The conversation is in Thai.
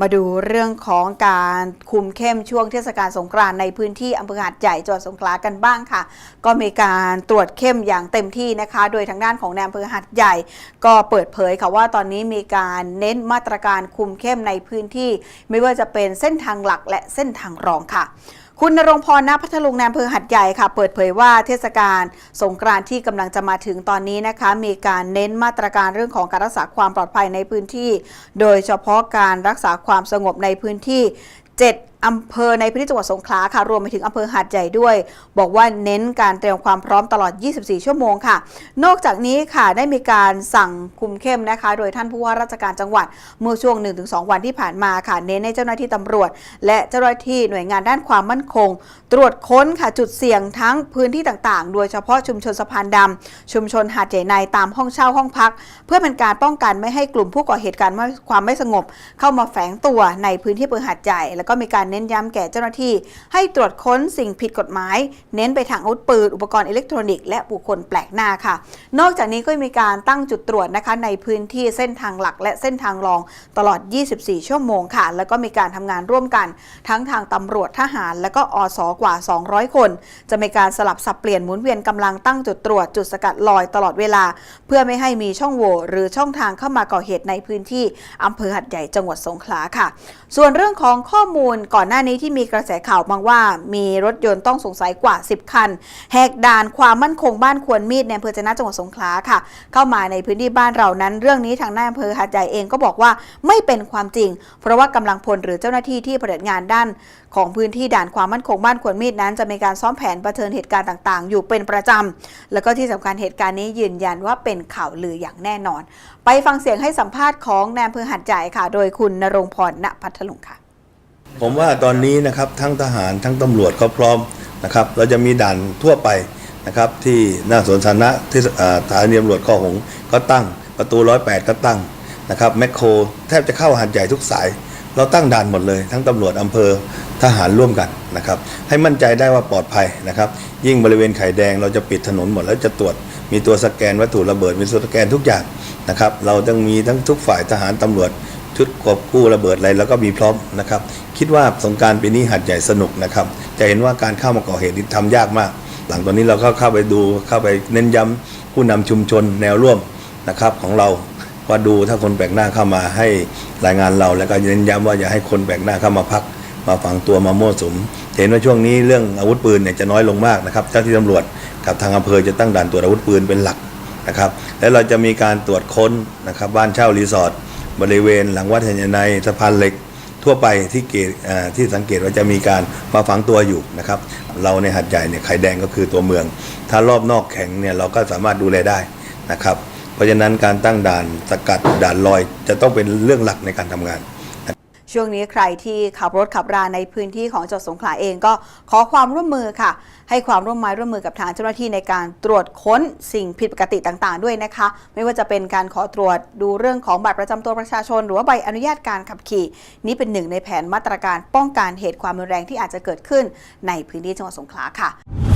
มาดูเรื่องของการคุมเข้มช่วงเทศกาลสงกรานต์ในพื้นที่อำเภอหาดใหญ่จังหวัดสงขลากันบ้างค่ะ ก็มีการตรวจเข้มอย่างเต็มที่นะคะ โดยทางด้านของนายอำเภอหาดใหญ่ ก็เปิดเผยค่ะว่าตอนนี้มีการเน้นมาตรการคุมเข้มในพื้นที่ ไม่ว่าจะเป็นเส้นทางหลักและเส้นทางรองค่ะ คุณนรงพรณพัทลุงในอำเภอหัดใหญ่ค่ะ เปิดเผยว่าเทศกาลสงกรานต์ที่กำลังจะมาถึงตอนนี้นะคะ มีการเน้นมาตรการเรื่องของการรักษาความปลอดภัยในพื้นที่ โดยเฉพาะการรักษาความสงบในพื้นที่ 7อำเภอในพื้นที่จังหวัดสงขลาค่ะรวมไปถึงอำเภอหาดใหญ่ด้วย บอกว่าเน้นการเตรียมความพร้อมตลอด 24 ชั่วโมงค่ะ นอกจากนี้ค่ะได้มีการสั่งคุมเข้มนะคะ โดยท่านผู้ว่าราชการจังหวัดเมื่อช่วง 1-2 วันที่ผ่านมาค่ะ เน้นให้เจ้าหน้าที่ตำรวจ และเจ้าหน้าที่หน่วยงานด้านความมั่นคง ตรวจค้นค่ะจุดเสี่ยงทั้งพื้นที่ต่างๆ โดยเฉพาะชุมชนสะพานดำชุมชนหาดใหญ่ในตามห้องเช่าห้องพัก เพื่อเป็นการป้องกันไม่ให้กลุ่มผู้ก่อเหตุการณ์ความไม่สงบ เข้ามาแฝงตัวในพื้นที่อำเภอหาดใหญ่แล้วก็มีการเน้นย้ำแก่เจ้าหน้าที่ ให้ตรวจค้นสิ่งผิดกฎหมาย เน้นไปทางอาวุธปืน อุปกรณ์อิเล็กทรอนิกส์และบุคคลแปลกหน้าค่ะ นอกจากนี้ก็มีการตั้งจุดตรวจนะคะในพื้นที่เส้นทางหลัก และเส้นทางรองตลอด 24 ชั่วโมงค่ะ แล้วก็มีการทำงานร่วมกัน ทั้งทางตำรวจทหาร และก็อสกว่า 200 คน จะมีการสลับสับเปลี่ยนหมุนเวียนกำลังตั้งจุดตรวจจุดสกัดลอยตลอดเวลา เพื่อไม่ให้มีช่องโหว่หรือช่องทางเข้ามาก่อเหตุในพื้นที่อำเภอหัดใหญ่จังหวัดสงขลาค่ะ ส่วนเรื่องของข้อมูลก่อน่อนหน้านี้ที่มีกระแสข่าวบางว่า มีรถยนต์ต้องสงสัยกว่า 10 คัน แหกด่านความมั่นคงบ้านควรมีดในอำเภอจนะจังหวัดสงขลาค่ะ เข้ามาในพื้นที่บ้านเรานั้น เรื่องนี้ทางนายอำเภอหาดใหญ่เองก็บอกว่าไม่เป็นความจริง เพราะว่ากำลังพลหรือเจ้าหน้าที่ที่ปฏิบัติงานด้าน ของพื้นที่ด่านความมั่นคงบ้านควรมีดนั้น จะมีการซ้อมแผนประเผชิญเหตุการณ์ต่างๆ อยู่เป็นประจำแล้วก็ที่สำคัญเหตุการณ์นี้ยืนยันว่าเป็นข่าวลืออย่างแน่นอน ไปฟังเสียงให้สัมภาษณ์ของนายอำเภอหัดใหญ่ค่ะ โดยคุณนรงพรณพัทลุงค่ะ ผมว่าตอนนี้นะครับทั้งทหารทั้งตำรวจก็พร้อมนะครับ เราจะมีด่านทั่วไปนะครับ ที่หน้าสวนสาธารณะที่อ่าสถานีตำรวจข้อหงก็ตั้งประตู 108 ก็ตั้งนะครับแมคโครแทบจะเข้าหัดใหญ่ทุกสาย เราตั้งด่านหมดเลย ทั้งตำรวจอำเภอทหารร่วมกันนะครับ ให้มั่นใจได้ว่าปลอดภัยนะครับ ยิ่งบริเวณไข่แดงเราจะปิดถนนหมดแล้วจะตรวจมีตัวสแกนวัตถุระเบิดมีตัวสแกนทุกอย่างนะครับ เราต้องมีทั้งทุกฝ่ายทหารตำรวจ ชุดกบกู้ระเบิดอะไรแล้วก็มีพร้อมนะครับ คิดว่าสงการปีนี้หัดใหญ่สนุกนะครับ จะเห็นว่าการเข้ามาก่อเหตุนี่ทำยากมาก หลังตอนนี้เราก็เข้าไปดูเข้าไปเน้นย้ำผู้นำชุมชนแนวร่วมนะครับของเราว่าดูถ้าคนแปลกหน้าเข้ามาให้รายงานเรา แล้วก็เน้นย้ำว่าอย่าให้คนแปลกหน้าเข้ามาพัก มาฝังตัวมามั่วสุม เห็นว่าช่วงนี้เรื่องอาวุธปืนเนี่ยจะน้อยลงมากนะครับเจ้าที่ตำรวจกับทางอำเภอจะตั้งด่านตรวจอาวุธปืนเป็นหลักนะครับ และเราจะมีการตรวจค้นนะครับบ้านเช่ารีสอร์ท บริเวณหลังวัดเห็นในสะพานเหล็กทั่วไปที่เกตที่สังเกตว่าจะมีการมาฝังตัวอยู่นะครับ เราในหัดใหญ่เนี่ยไข่แดงก็คือตัวเมือง ถ้ารอบนอกแข็งเนี่ยเราก็สามารถดูแลได้นะครับ เพราะฉะนั้นการตั้งด่านสกัดด่านลอยจะต้องเป็นเรื่องหลักในการทำงาน ช่วงนี้ใครที่ขับรถขับราในพื้นที่ของจังหวัดสงขลาเองก็ขอความร่วมมือค่ะ ให้ความร่วมไม้ร่วมมือกับทางเจ้าหน้าที่ในการตรวจค้นสิ่งผิดปกติต่างๆ ด้วยนะคะ ไม่ว่าจะเป็นการขอตรวจดูเรื่องของบัตรประจำตัวประชาชน หรือว่าใบอนุญาตการขับขี่ นี่เป็นหนึ่งในแผนมาตรการป้องกันเหตุความรุนแรงที่อาจจะเกิดขึ้นในพื้นที่จังหวัดสงขลาค่ะ